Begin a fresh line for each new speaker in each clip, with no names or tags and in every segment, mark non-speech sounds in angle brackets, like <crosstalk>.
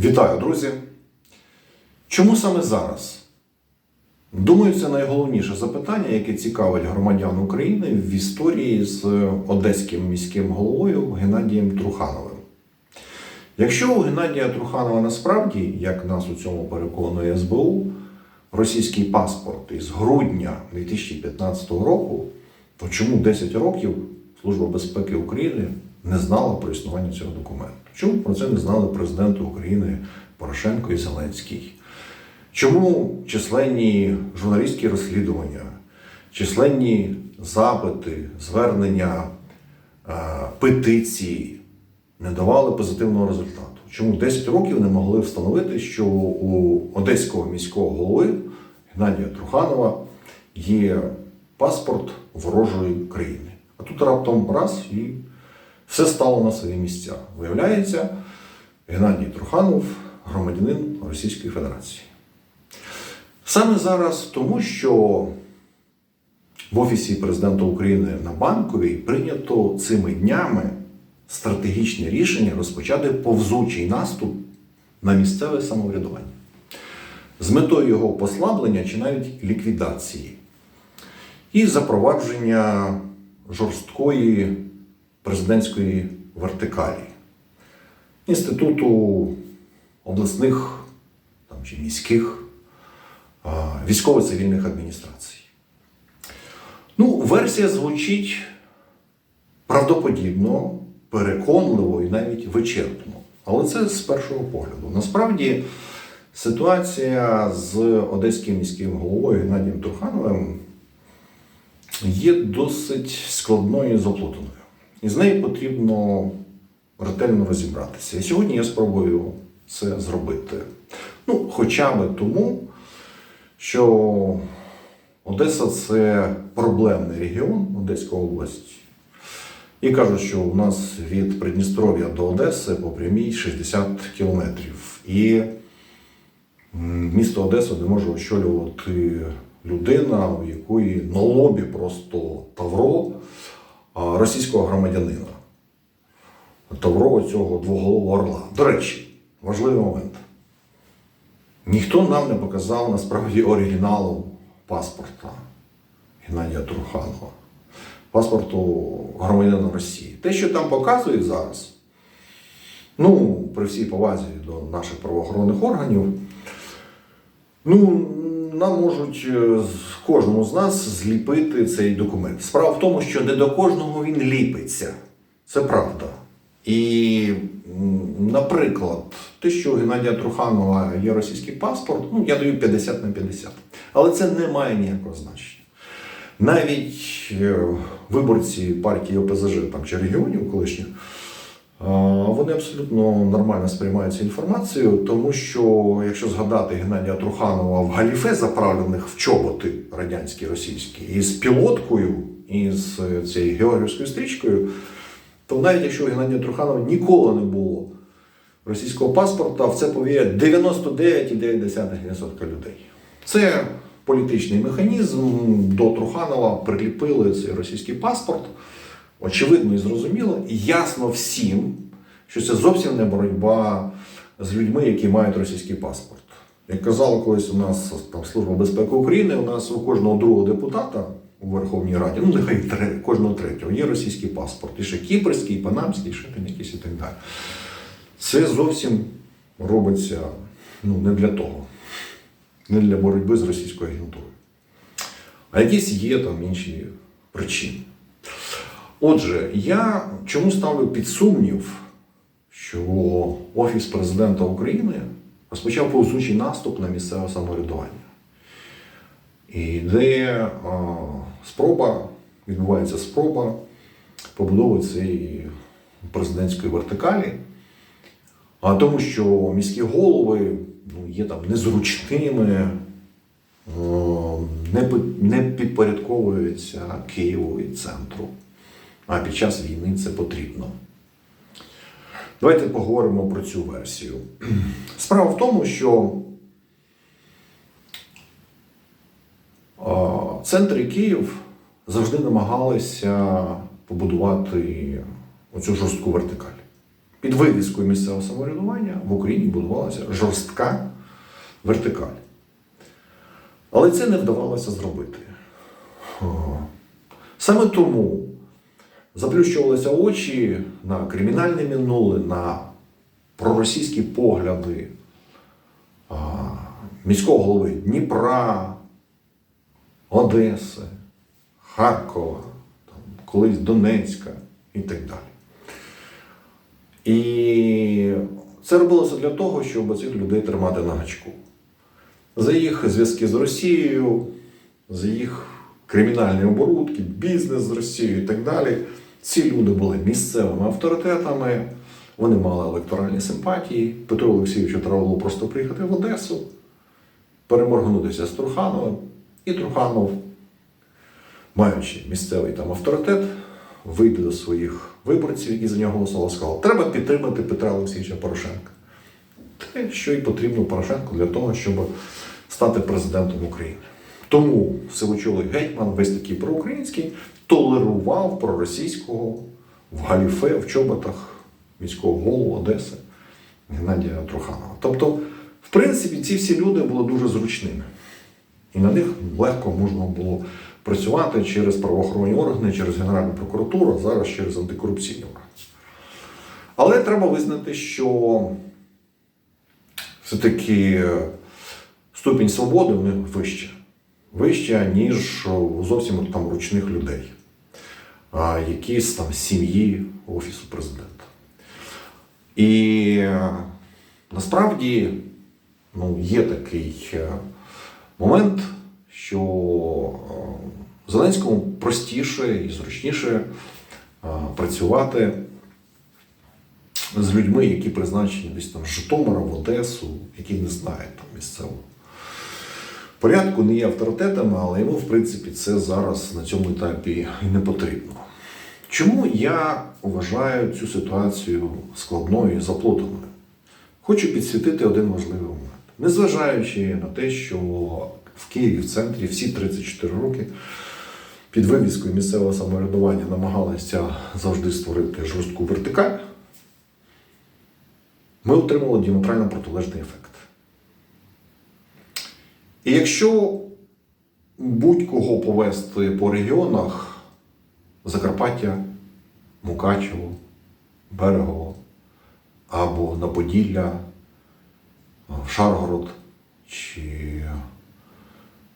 Вітаю, друзі! Чому саме зараз? Думаю, це найголовніше запитання, яке цікавить громадян України в історії з одеським міським головою Геннадієм Трухановим. Якщо у Геннадія Труханова насправді, як нас у цьому переконує СБУ, російський паспорт із грудня 2015 року, то чому 10 років Служба безпеки України не знала про існування цього документу? Чому про це не знали президенти України Порошенко і Зеленський? Чому численні журналістські розслідування, численні запити, звернення, е, петиції не давали позитивного результату? Чому 10 років не могли встановити, що у одеського міського голови Геннадія Труханова є паспорт ворожої країни? А тут раптом раз і все стало на свої місця. Виявляється, Геннадій Труханов громадянин Російської Федерації. Саме зараз тому, що в Офісі президента України на Банковій прийнято цими днями стратегічне рішення розпочати повзучий наступ на місцеве самоврядування з метою його послаблення чи навіть ліквідації і запровадження жорсткої президентської вертикалі, інституту обласних там, чи міських військово-цивільних адміністрацій. Ну, версія звучить правдоподібно, переконливо і навіть вичерпно. Але це з першого погляду. Насправді ситуація з одеським міським головою Геннадієм Трухановим є досить складною і заплутаною. І з нею потрібно ретельно розібратися. І сьогодні я спробую це зробити. Ну, хоча би тому, що Одеса це проблемний регіон, Одеська область. І кажуть, що у нас від Придністров'я до Одеси по прямій 60 кілометрів. І місто Одесу не може очолювати людина, у якої на лобі просто тавро російського громадянина. Тавро цього двоголового орла. До речі, важливий момент. Ніхто нам не показав насправді оригіналу паспорта Геннадія Труханова, паспорту громадянина Росії. Те, що там показують зараз, ну, при всій повазі до наших правоохоронних органів, ну, нам можуть е, з- кожному з нас зліпити цей документ. Справа в тому, що не до кожного він ліпиться. Це правда. І, наприклад, те, що у Геннадія Труханова є російський паспорт, ну, я даю 50 на 50. Але це не має ніякого значення. Навіть е, виборці партії ОПЗЖ там, чи регіонів колишніх, вони абсолютно нормально сприймають цю інформацію, тому що якщо згадати Геннадія Труханова в галіфе, заправлених в чоботи радянські російські, із пілоткою, і з е, цією георгіївською стрічкою, то навіть якщо у Геннадія Труханова ніколи не було російського паспорта, в це повірять 99,9% людей. Це політичний механізм. До Труханова приліпили цей російський паспорт. Очевидно і зрозуміло, і ясно всім, що це зовсім не боротьба з людьми, які мають російський паспорт. Як казала колись у нас там Служба безпеки України, у нас у кожного другого депутата у Верховній Раді, ну нехай кожного третього, є російський паспорт. І ще кіпрський, і панамський, і ще там якісь і так далі. Це зовсім робиться ну, не для того, не для боротьби з російською агентурою. А якісь є там інші причини. Отже, я чому ставлю під сумнів, що Офіс президента України розпочав повзучий наступ на місцеве самоврядування. І де а, спроба, відбувається спроба побудови цієї президентської вертикалі, а тому, що міські голови ну, є там незручними, не підпорядковуються Києву і центру. А під час війни це потрібно. Давайте поговоримо про цю версію. Справа в тому, що а, центр і Київ завжди намагалися побудувати оцю жорстку вертикаль. під вивіскою місцевого самоврядування в Україні будувалася жорстка вертикаль. Але це не вдавалося зробити. Саме тому заплющувалися очі на кримінальне минуле, на проросійські погляди міського голови Дніпра, Одеси, Харкова, там, колись Донецька і так далі. І це робилося для того, щоб цих людей тримати на гачку. За їх зв'язки з Росією, за їх кримінальні оборудки, бізнес з Росією і так далі. Ці люди були місцевими авторитетами, вони мали електоральні симпатії. Петру Олексійовичу треба було просто приїхати в Одесу, переморгнутися з Трухановим, і Труханов, маючи місцевий там авторитет, вийде до своїх виборців, які за нього голосували, сказав, треба підтримати Петра Олексійовича Порошенка. Те, що і потрібно Порошенку для того, щоб стати президентом України. Тому силочолий гетьман, весь такий проукраїнський, толерував проросійського в галіфе, в чоботах міського голову Одеси Геннадія Труханова. Тобто, в принципі, ці всі люди були дуже зручними. І на них легко можна було працювати через правоохоронні органи, через Генеральну прокуратуру, а зараз через антикорупційні органи. Але треба визнати, що все-таки ступінь свободи в них вища. Вища, ніж зовсім там ручних людей, а, які з там сім'ї Офісу президента. І е, насправді ну, є такий е, момент, що е, Зеленському простіше і зручніше працювати з людьми, які призначені десь там Житомира в Одесу, які не знають там місцевого порядку, не є авторитетами, але йому, в принципі, це зараз на цьому етапі і не потрібно. Чому я вважаю цю ситуацію складною і заплутаною? Хочу підсвітити один важливий момент. Незважаючи на те, що в Києві в центрі всі 34 роки під вивіскою місцевого самоврядування намагалися завжди створити жорстку вертикаль, ми отримали діаметрально протилежний ефект. І якщо будь-кого повести по регіонах Закарпаття, Мукачево, Берегово або на Поділля, в Шаргород чи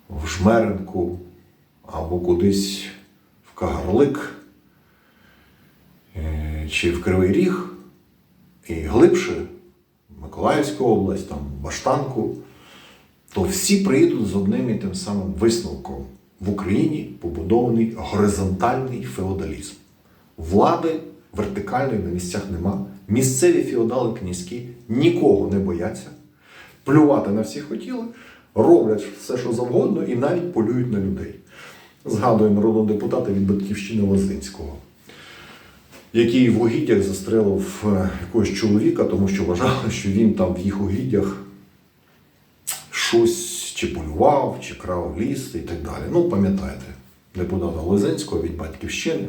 в Жмеринку, або кудись в Кагарлик е, чи в Кривий Ріг, і глибше, Миколаївську область, там Баштанку, то всі приїдуть з одним і тим самим висновком. В Україні побудований горизонтальний феодалізм. Влади вертикальної на місцях нема. Місцеві феодали князькі нікого не бояться, плювати на всіх хотіли, роблять все, що завгодно, і навіть полюють на людей. Згадую народного депутата від батьківщини Лозинського, який в угіддях застрелив е, якогось чоловіка, тому що вважали, що він там в їх угіддях щось чи полював, чи крав ліс і так далі. Ну, пам'ятаєте, депутата Лозинського від батьківщини,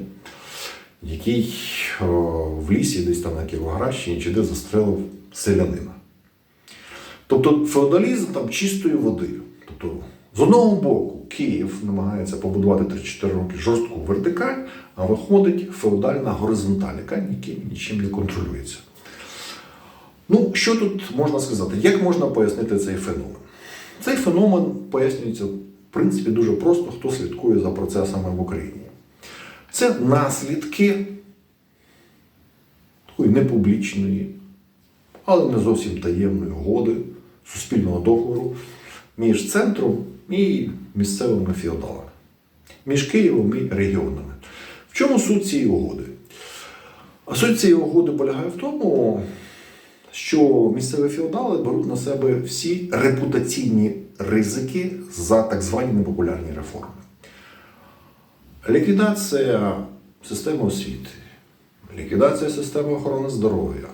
який в лісі, десь там на Кіровоградщині, чи де застрелив селянина. Тобто феодалізм там чистої води. Тобто, з одного боку, Київ намагається побудувати 34 роки жорстку вертикаль, а виходить феодальна горизонталь, яка ніким нічим не контролюється. Ну, що тут можна сказати? Як можна пояснити цей феномен? Цей феномен пояснюється, в принципі, дуже просто, хто слідкує за процесами в Україні. Це наслідки такої непублічної, але не зовсім таємної угоди суспільного договору між центром і місцевими феодалами, між Києвом і регіонами. В чому суть цієї угоди? А суть цієї угоди полягає в тому, що місцеві феодали беруть на себе всі репутаційні ризики за так звані непопулярні реформи. Ліквідація системи освіти, ліквідація системи охорони здоров'я,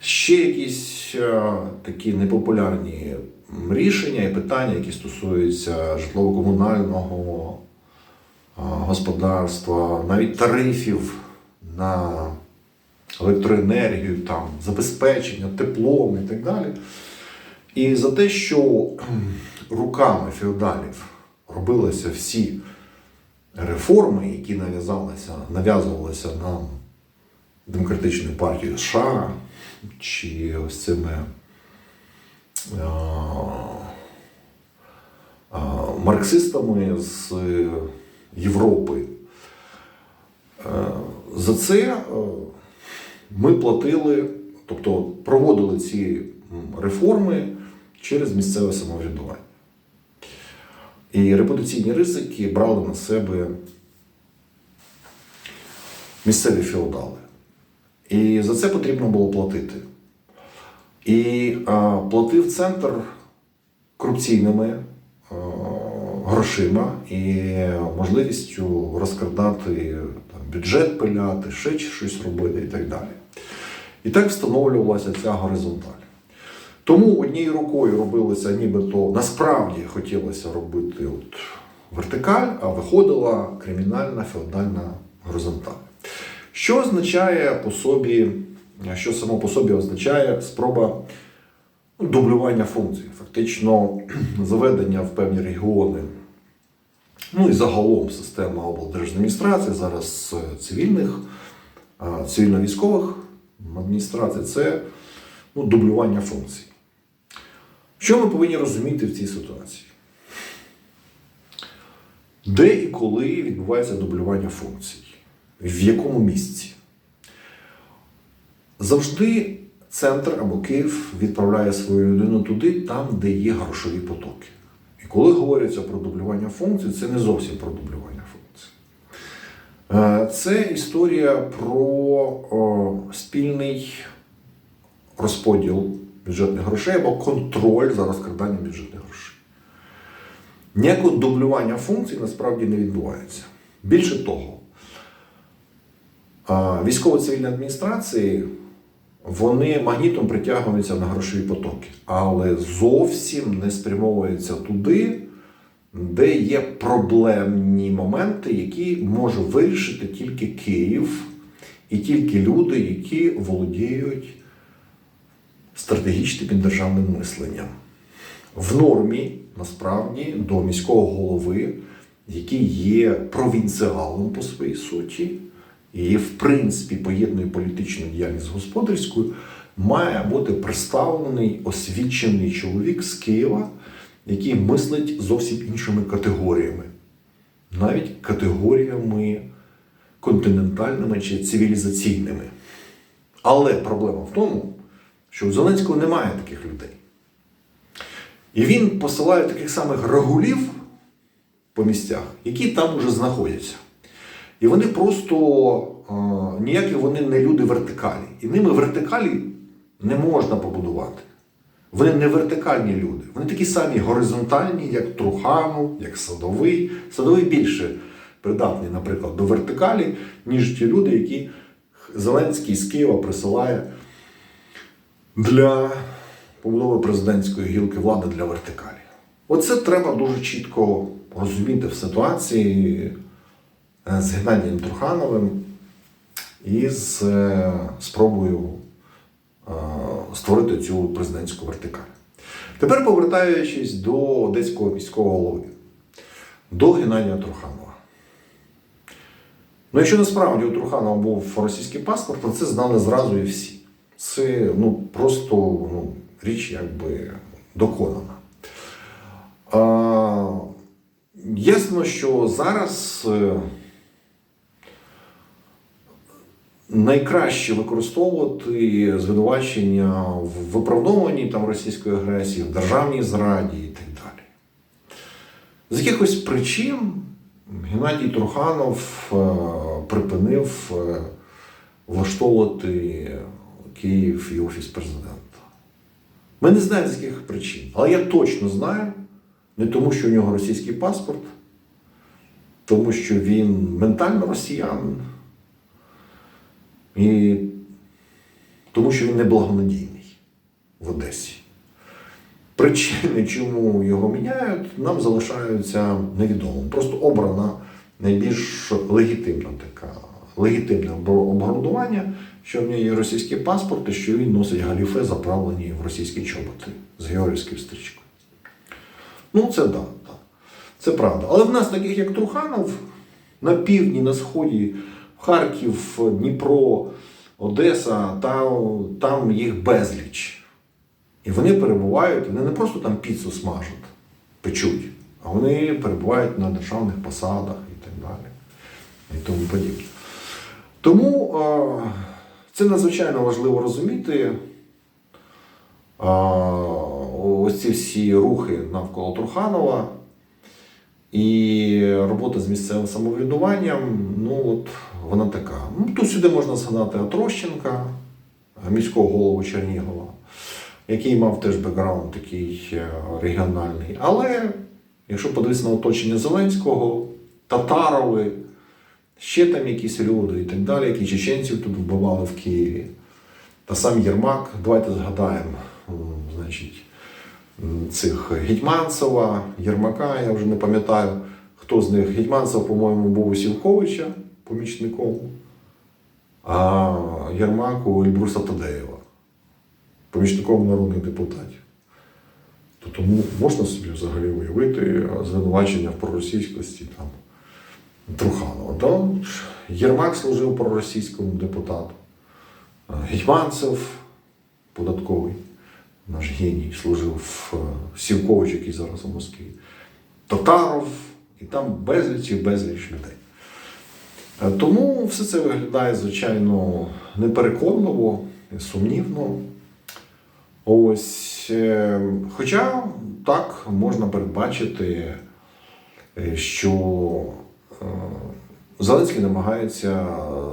ще якісь е, такі непопулярні рішення і питання, які стосуються житлово-комунального е, господарства, навіть тарифів на електроенергію, там, забезпечення, теплом і так далі. І за те, що руками феодалів робилися всі реформи, які нав'язалися, нав'язувалися нам демократичною партією США чи ось цими а, а, марксистами з е, Європи. Е, За це е, ми платили, тобто проводили ці реформи через місцеве самоврядування. І репутаційні ризики брали на себе місцеві феодали. І за це потрібно було платити. І а, платив центр корупційними а, грошима і можливістю розкрадати там, бюджет пиляти, ще щось робити і так далі. І так встановлювалася ця горизонталь. Тому однією рукою робилося, нібито насправді хотілося робити от вертикаль, а виходила кримінальна феодальна горизонталь. Що означає по собі, що само по собі означає спроба ну, дублювання функцій, фактично <clears throat> заведення в певні регіони, ну і загалом система облдержадміністрації, зараз е, цивільних, цивільно-військових адміністрацій це ну, дублювання функцій. Що ми повинні розуміти в цій ситуації? Де і коли відбувається дублювання функцій? В якому місці? Завжди центр або Київ відправляє свою людину туди, там, де є грошові потоки. І коли говориться про дублювання функцій, це не зовсім про дублювання функцій. Е, Це історія про спільний розподіл бюджетних грошей або контроль за розкраданням бюджетних грошей. Ніякого дублювання функцій насправді не відбувається. Більше того, військово-цивільні адміністрації вони магнітом притягуються на грошові потоки, але зовсім не спрямовуються туди, де є проблемні моменти, які може вирішити тільки Київ і тільки люди, які володіють стратегічним державним мисленням. В нормі, насправді, до міського голови, який є провінціалом по своїй суті, і, в принципі, поєднує політичну діяльність з господарською, має бути представлений освічений чоловік з Києва, який мислить зовсім іншими категоріями, навіть категоріями континентальними чи цивілізаційними. Але проблема в тому, що у Зеленського немає таких людей. І він посилає таких самих рагулів по місцях, які там уже знаходяться. І вони просто е, ніякі вони не люди вертикалі. І ними вертикалі не можна побудувати. Вони не вертикальні люди. Вони такі самі горизонтальні, як Труханов, як Садовий. Садовий більше придатний, наприклад, до вертикалі, ніж ті люди, які Зеленський з Києва присилає для побудови президентської гілки влади для вертикалі. Оце треба дуже чітко розуміти в ситуації е, з Геннадієм Трухановим і з е, спробою е, створити цю президентську вертикаль. Тепер повертаючись до одеського міського голови, до Геннадія Труханова. Ну, якщо насправді у Труханова був російський паспорт, то це знали зразу і всі. Це ну, просто ну, річ якби доконана. А, ясно, що зараз е, найкраще використовувати звинувачення в виправдовуванні там, російської агресії, в державній зраді і так далі. З якихось причин Геннадій Труханов е, припинив е, влаштовувати Київ і Офіс президента. Ми не знаємо з яких причин, але я точно знаю, не тому, що у нього російський паспорт, тому що він ментально росіянин, і тому що він неблагонадійний в Одесі. Причини, чому його міняють, нам залишаються невідомим. Просто обрана найбільш легітимна така легітимне обґрунтування, що в нього є російський паспорт і що він носить галіфе, заправлені в російські чоботи з георгіївською стрічкою. Ну, це да, да. Це правда. Але в нас, таких як Труханов, на півдні, на сході, Харків, Дніпро, Одеса, там, там їх безліч. І вони перебувають, вони не просто там піцу смажать, печуть, а вони перебувають на державних посадах і так далі. І тому подібне. Тому це надзвичайно важливо розуміти. Ось ці всі рухи навколо Труханова і робота з місцевим самоврядуванням, ну от вона така. Ну, тут сюди можна згадати Атрощенка, міського голову Чернігова, який мав теж бекграунд такий е, регіональний. Але якщо подивитися на оточення Зеленського, Татарови, ще там якісь люди і так далі, які чеченців тут вбивали в Києві. Та сам Єрмак, давайте згадаємо, значить, цих Гетьманцева, Єрмака, я вже не пам'ятаю, хто з них. Гетьманцев, по-моєму, був у Сівковича помічником, а Єрмак у Ільбруса Тадеєва, помічником народних депутатів. То тому можна собі взагалі уявити звинувачення в проросійськості там, Труханова. Да? Єрмак служив проросійському депутату. Гетьманцев податковий, наш геній, служив в е, Сівкович, який зараз у Москві. Татаров, і там безліч і безліч людей. Е, Тому все це виглядає, звичайно, непереконливо, сумнівно. Ось, е, хоча так можна передбачити, е, що е, Зеленський намагається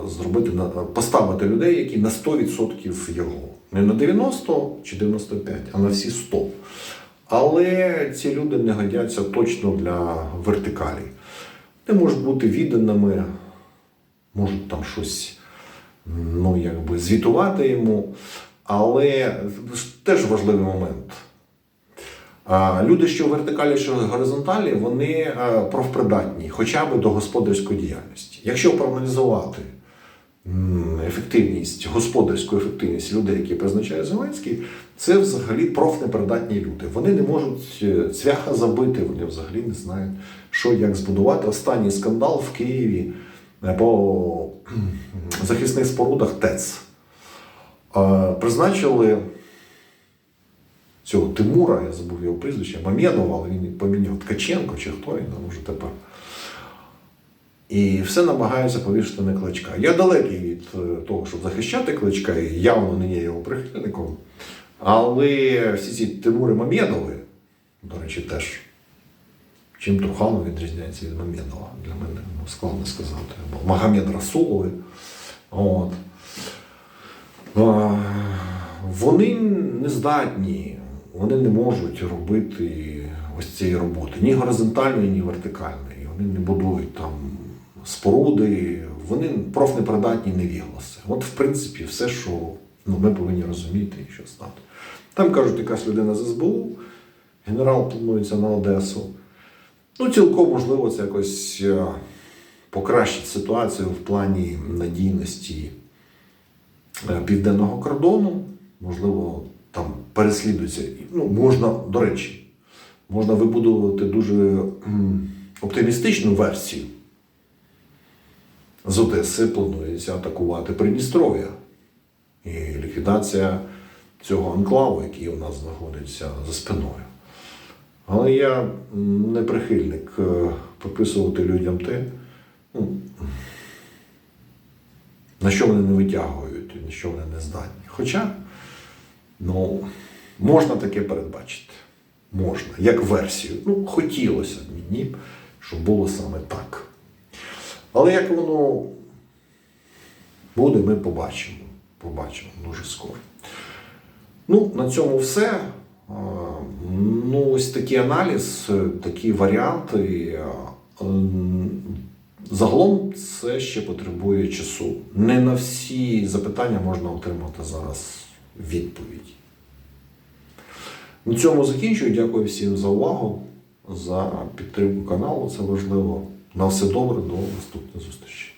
зробити поставити людей, які на 100% його. Не на 90 чи 95, а на всі 100. Але ці люди не годяться точно для вертикалі. Не можуть бути відданими, можуть там щось ну, якби, звітувати йому. Але теж важливий момент. Люди, що вертикалі, що горизонталі, вони профпридатні хоча б до господарської діяльності. Якщо проаналізувати ефективність, господарську ефективність людей, які призначає Зеленський, це взагалі профнепридатні люди. Вони не можуть е, цвяха забити, вони взагалі не знають, що як збудувати. Останній скандал в Києві е, по захисних спорудах ТЕЦ. Призначили цього Тимура, я забув його прізвище, Мамєдова, але він поміняв Ткаченко чи хто він там уже тепер. І все намагаються повішати на кличка. Я далекий від е, того, щоб захищати кличка, і явно не є його прихильником. Але всі ці Тимури Мамєдови, до речі, теж. Чим Труханов відрізняється від Мамєдова, для мене ну, складно сказати. Або Магомед Расулови. От. Вони не здатні, вони не можуть робити ось цієї роботи ні горизонтальної, ні вертикальної. Вони не будують там споруди, вони профнепридатні невігласи. От, в принципі, все, що ну, ми повинні розуміти і що знати. Там кажуть, якась людина з СБУ, генерал планується на Одесу. Ну, цілком можливо, це якось е, покращить ситуацію в плані надійності е, південного кордону. Можливо, там переслідується. Ну, можна, до речі, можна вибудувати дуже оптимістичну версію. З Одеси планується атакувати Придністров'я. І ліквідація цього анклаву, який у нас знаходиться за спиною. Але я не прихильник е, приписувати людям те, ну, на що вони не витягують, на що вони не здатні. Хоча, ну, можна таке передбачити. Можна, як версію. Ну, хотілося б мені, щоб було саме так. Але як воно буде, ми побачимо. Побачимо дуже скоро. Ну, на цьому все. Ну, ось такий аналіз, такі варіанти. Загалом це ще потребує часу. Не на всі запитання можна отримати зараз відповідь. На цьому закінчую. Дякую всім за увагу, за підтримку каналу. Це важливо. На все добре, до наступної зустрічі.